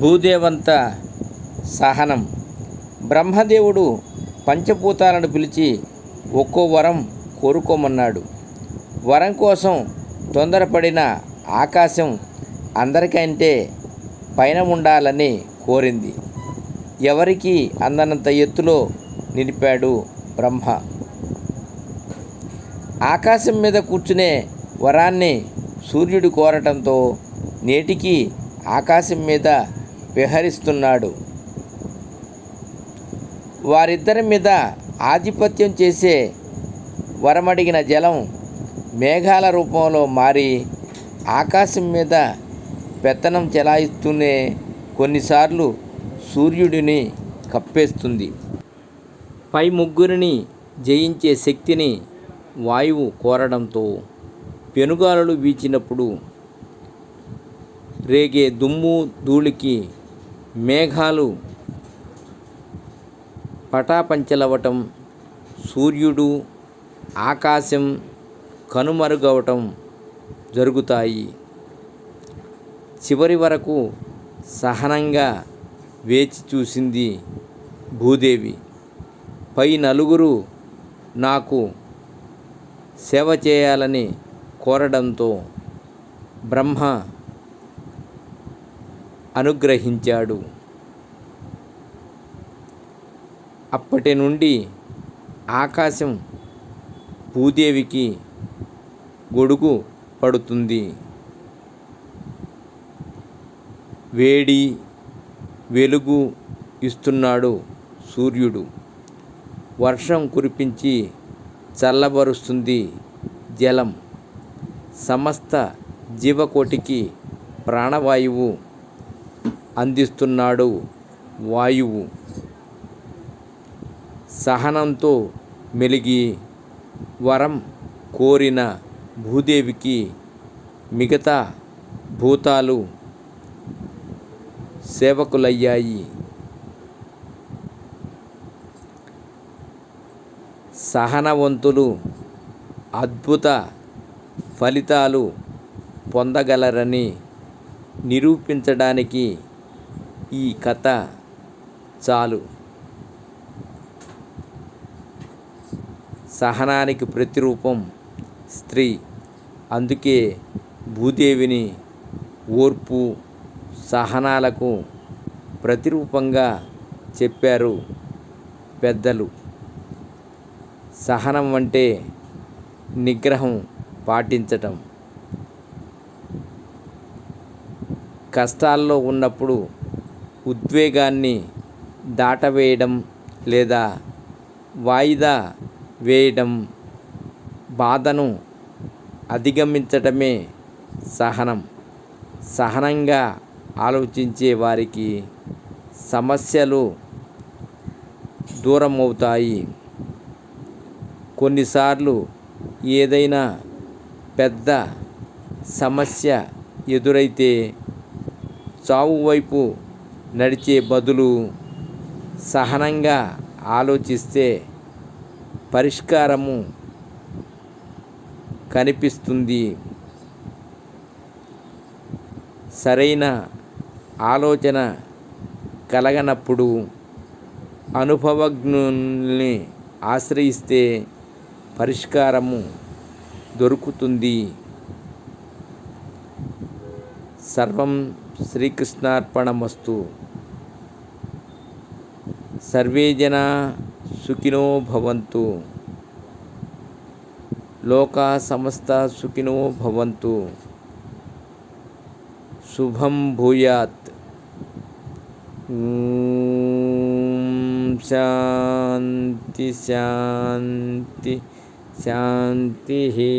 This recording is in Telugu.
భూదేవంత సహనం. బ్రహ్మదేవుడు పంచభూతాలను పిలిచి ఒక్కో వరం కోరుకోమన్నాడు. వరం కోసం తొందరపడిన ఆకాశం అందరికంటే పైన ఉండాలని కోరింది. ఎవరికి అందనంత ఎత్తులో నిలిపాడు బ్రహ్మ. ఆకాశం మీద కూర్చునే వరాన్ని సూర్యుడు కోరటంతో నేటికి ఆకాశం మీద విహరిస్తున్నాడు. వారిద్దరి మీద ఆధిపత్యం చేసే వరమడిగిన జలం మేఘాల రూపంలో మారి ఆకాశం మీద పెత్తనం చెలాయిస్తూనే కొన్నిసార్లు సూర్యుడిని కప్పేస్తుంది. పై ముగ్గురిని జయించే శక్తిని వాయువు కోరడంతో పెనుగాలులు వీచినప్పుడు రేగే దుమ్ము ధూళికి మేఘాలు పటాపంచలవటం సూర్యుడు ఆకాశం కనుమరుగవటం జరుగుతాయి. చివరి వరకు సహనంగా వేచి చూసింది భూదేవి. పై నలుగురు నాకు సేవ చేయాలని కోరడంతో బ్రహ్మ అనుగ్రహించాడు. అప్పటి నుండి ఆకాశం భూదేవికి గొడుగు పడుతుంది. వేడి వెలుగు ఇస్తున్నాడు సూర్యుడు. వర్షం కురిపించి చల్లబరుస్తుంది జలం. సమస్త జీవకోటికి ప్రాణవాయువు అందిస్తున్నాడు. వాయువు సహనంతో మెలిగి వరం కోరిన భూదేవికి మిగతా భూతాలు సేవకులయ్యాయి. సహనవంతులు అద్భుత ఫలితాలు పొందగలరని నిరూపించడానికి ఈ కథ చాలు. సహనానికి ప్రతిరూపం స్త్రీ. అందుకే భూదేవిని ఓర్పు సహనాలకు ప్రతిరూపంగా చెప్పారు పెద్దలు. సహనం అంటే నిగ్రహం పాటించటం. కష్టాల్లో ఉన్నప్పుడు ఉద్వేగాన్ని దాటవేయడం లేదా వాయిదా వేయడం బాధను అధిగమించటమే సహనం. సహనంగా ఆలోచించే వారికి సమస్యలు దూరం అవుతాయి కొన్నిసార్లు ఏదైనా పెద్ద సమస్య ఎదురైతే చావు వైపు నడిచే బదులు సహనంగా ఆలోచిస్తే పరిష్కారము కనిపిస్తుంది. సరైన ఆలోచన కలగనప్పుడు అనుభవజ్ఞుల్ని ఆశ్రయిస్తే పరిష్కారము దొరుకుతుంది. సర్వం श्रीकृष्णार्पणमस्तु। सर्वे जना सुखिनो भवन्तु। लोका समस्ता सुखिनो भवन्तु। शुभम भूयात। शांति शांति शांति ही